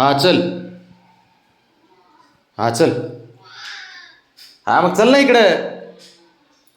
हां चल. हां चल. हां मग चल ना इकडं.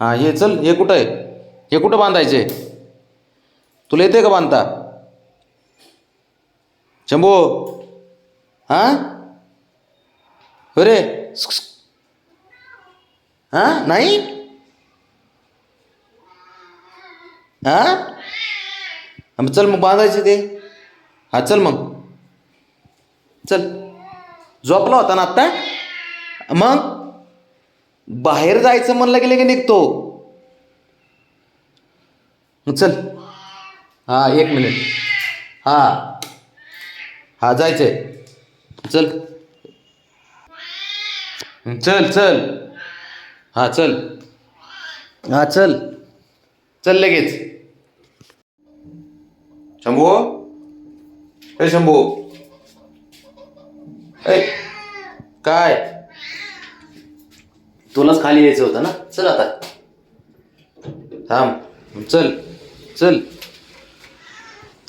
हां हे चल. हे कुठं आहे? हे कुठं बांधायचे? तुला येते का बांधता? शंभो. हां? अरे. हां नाही? हां? चल मग बांधायचे ते. हां चल मग. चल. झोपला होता ना आत्ता? मग? बाहेर जायचं म्हणलं गेलं की निघतो. चल. हां एक मिनिट. हां. हां जायचंय. चल. चल चल. हां चल. हां चल. चल लगेच. शंभू? हे शंभू. काय? तुलाच खाली यायचं होतं ना? चल आता. थांब. चल. चल.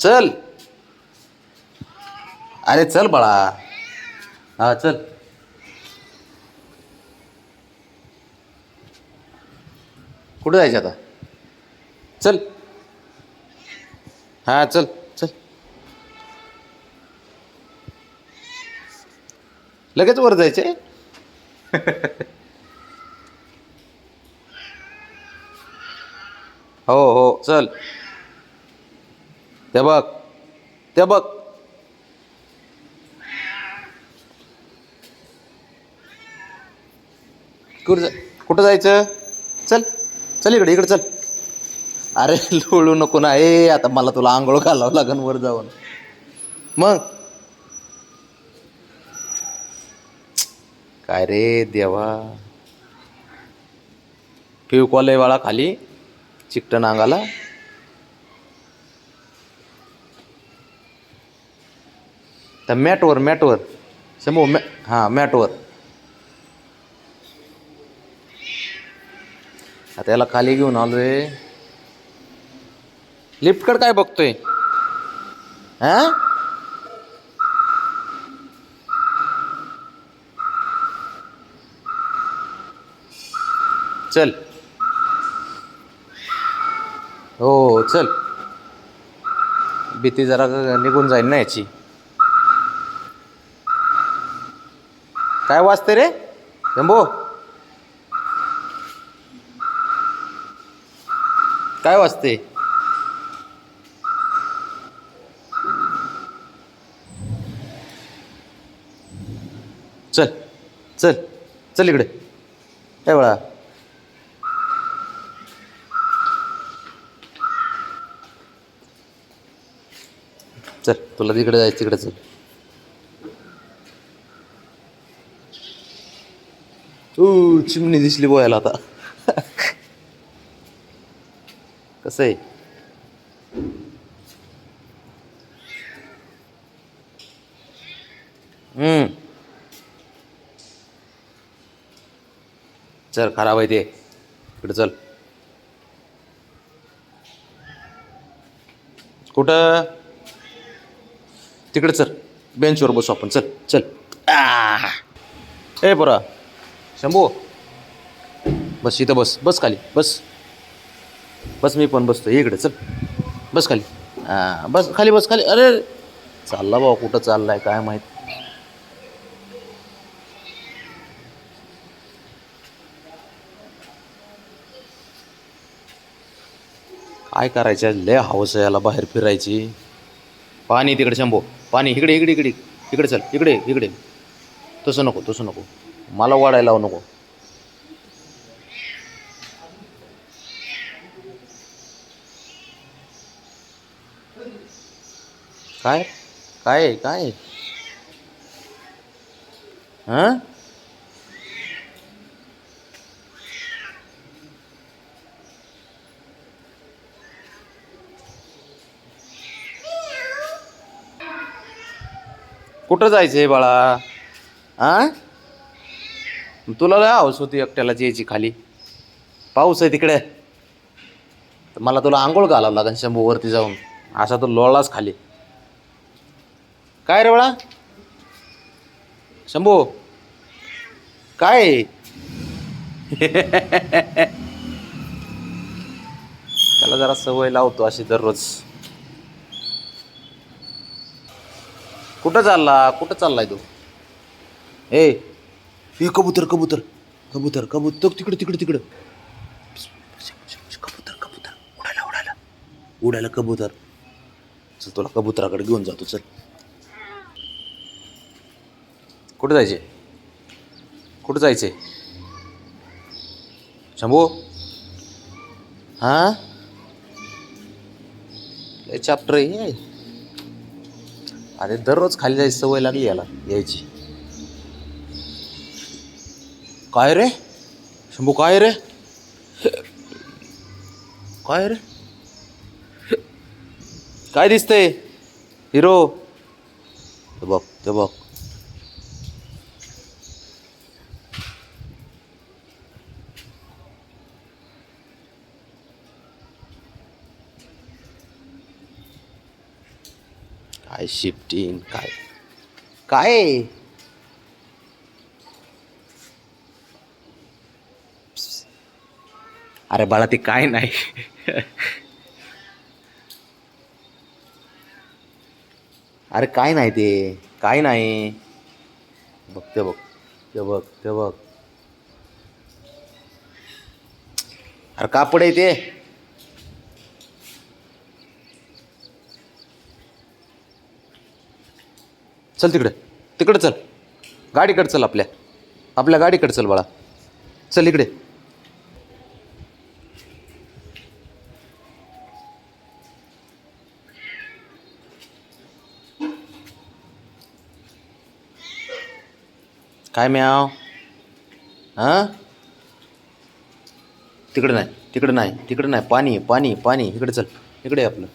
चल. अरे चल बाळा. हा चल. कुठं जायचं आता? चल. हा चल. लगेच वर जायचे? हो हो चल. ते बघ ते बघ. कुठं जा कुठं जायचं? चल चल इकडे इकडे चल. अरे लोळू नको ना. ए आता मला तुला आंघोळ घालावं लागन वर जाऊन. मग? काय रे देवा. फेविकॉल आहे बाळा खाली चिकटन अंगाला तर मॅटवर मॅटवर. शंभू मॅ हां मॅटवर. आता याला खाली घेऊन आलोय. लिफ्टकडे काय बघतोय? हा? चल. हो, हो चल. भीती जरा निघून जाईल ना याची. काय वाजते रे? शंभू? काय वाजते? चल चल चल इकडे. काय वेळा चल तुला तिकडे जायचं तिकडे चल. तू चिमणी दिसली बोयाला आता. कसं आहे? हम्म. चल खराब आहे ते. इकडे चल. कुठं? तिकडे चल. बेंचवर बसू आपण. चल चल. ए पोरा. शंभू. बस इथं बस. बस खाली. बस. बस मी पण बसतो इकडे चल. बस खाली. हां बस खाली बस खाली. अरे चालला बाबा कुठं चाललाय काय माहीत? काय करायचं? लय हवस आहे याला बाहेर फिरायची. पाणी तिकडे शंभू. पाणी इकडे इकडे इकडे. इकडे चल इकडे इकडे. तसं नको तसं नको. मला वाढायला लावू नको. काय? काय आहे? काय आहे? हां? कुठं जायचं आहे बाळा? आ? तुला लय हवस होती एकट्याला जायची खाली. पाऊस आहे तिकडे. तर मला तुला आंघोळ घालावं लागेल शंभूवरती जाऊन. असा तो लोळलाच खाली. काय रे बाळा? शंभू? काय? त्याला जरा सवय लावतो अशी दररोज. कुठं चालला? कुठं चाललाय तू? ए हे कबूतर कबूतर कबूतर कबूतर तिकडं तिकडं तिकडं. कबूतर कबूतर उडायला उडायला. उडायला कबूतर. चल तुला कबुतराकडे घेऊन जातो चल. कुठं जायचे? कुठं जायचे? शंभू? हां? चॅप्टर आहे अरे दररोज खाली जायची सवय लागली याला यायची. काय रे? शंभू काय रे? काय रे? काय दिसतंय? हिरो. ते बघ ते बघ. काय शिफ्टिंग काय? काय? अरे बाळा ते काय नाही. अरे काय नाही ते काय नाही. बघ ते बघ ते बघ ते बघ. अरे कापड आहे ते. चल तिकडे. तिकडं चल. गाडीकडे चल आपल्या. आपल्या गाडीकडे चल बाळा. चल इकडे. काय म्याव? हां? तिकडं नाही तिकडं नाही तिकडं नाही. पाणी पाणी पाणी इकडे चल. इकडे आपलं.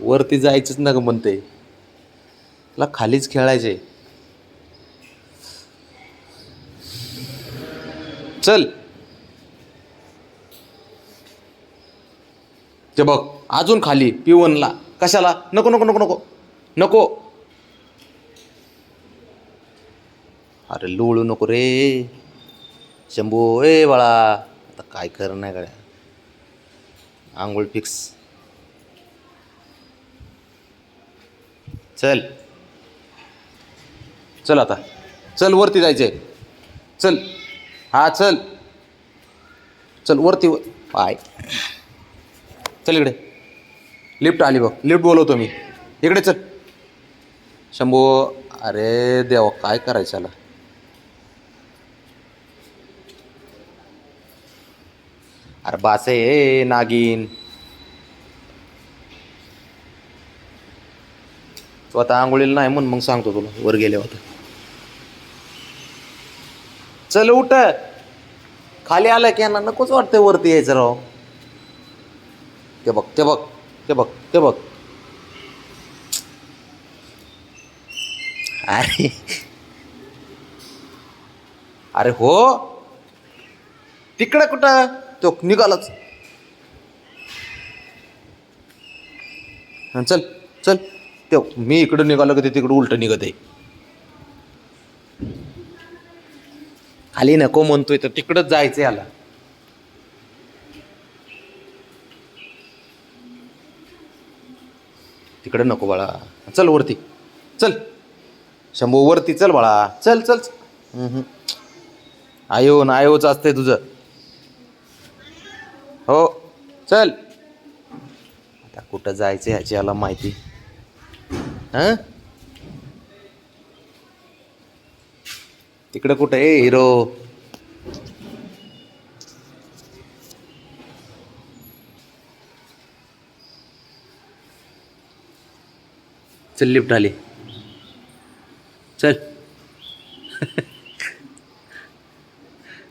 वरती जायचंच ना ग म्हणते तुला खालीच खेळायचे. चल. ते बघ अजून खाली पिवनला कशाला? नको नको नको नको. नको. अरे लोळू नको रे. शंभू ए बाळा आता काय कर नाही गड्या. आंघोळ फिक्स चल. चल आता. चल वरती जायचंय. चल. हा चल. चल वरती व- पाय. चल इकडे. लिफ्ट आली बघ. लिफ्ट बोलवतो मी. इकडे चल. शंभू अरे देवा काय करायचं याला? अरे बासे ए नागिन. तू आता आंघोळीला नाही म्हणून मग सांगतो तुला. वर गेले होते चल उठ. खाली आलं की यांना नकोच वाटतंय वरती यायचं राव. ते बघ ते बघ ते बघ ते बघ. अरे. अरे हो. तिकडं कुठं? तो निघालाच. चल चल. ते मी इकडं निघालो की ते तिकडं उलट निघत आहे खाली नको म्हणतोय तर तिकडंच जायचं याला तिकडं नको बाळा. चल वरती. चल. शंभू वरती चल बाळा. चल चल आयो ना आयोच असतंय तुझं. हो. चल. आता कुठं जायचं ह्याची याला माहिती. हां? तिकडं कुठं आहे? हिरो. चल लिफ्ट आली. चल.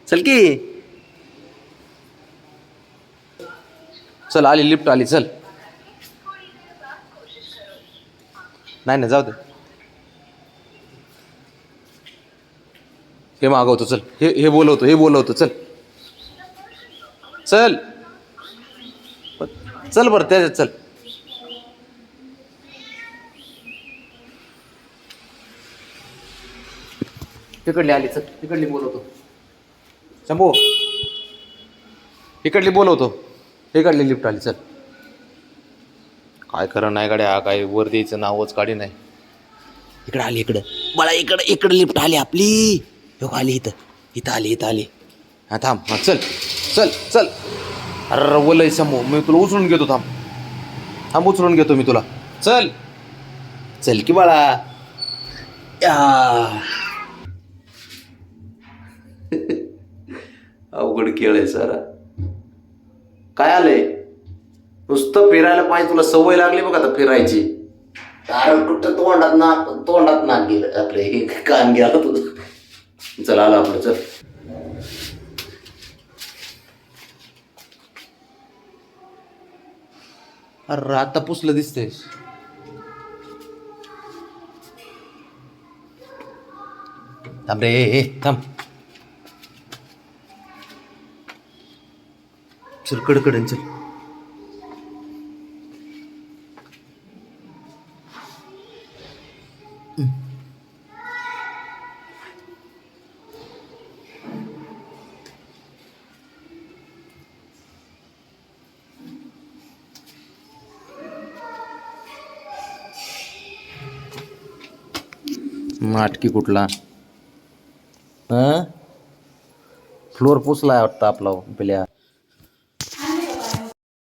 चल की. चल आली लिफ्ट आली चल. नाही ना जाऊ दे. हे मागवतो चल. हे हे बोलवतो हे बोलवतो चल. चल. चल बरं त्याच्यात चल. तिकडली आली चल. तिकडली बोलवतो. शंभू. इकडली बोलवतो. इकडली लिफ्ट आली चल. काय खरं नाही गाड्या काय वर द्यायचं नावच काढी नाही. इकडं आली इकडं. मला इकडं इकडं लिफ्ट आली आपली. हो आली इथं. इथं आली इथं आली. हा थांब. हा चल. चल चल. अरे वलय समो. मी तुला उचलून घेतो थांब. थांब उचलून घेतो मी तुला. चल. चल की बाळा. या. अवघड खेळ आहे सर. काय आलंय? नुसतं फिरायला पाहिजे तुला सवय लागली बघ आता फिरायची. अरे कुठं तोंडात ना तोंडात नाक गेलं आपले. हे कान गेला तुझं? चला आला आपलं चल. अरे आता पुसलं दिसतंय. थांब रे थांब. चल कडकडन चल. नाटकी कुठला? हां? फ्लोअर पुसलाय वाटतं आपला पहिल्या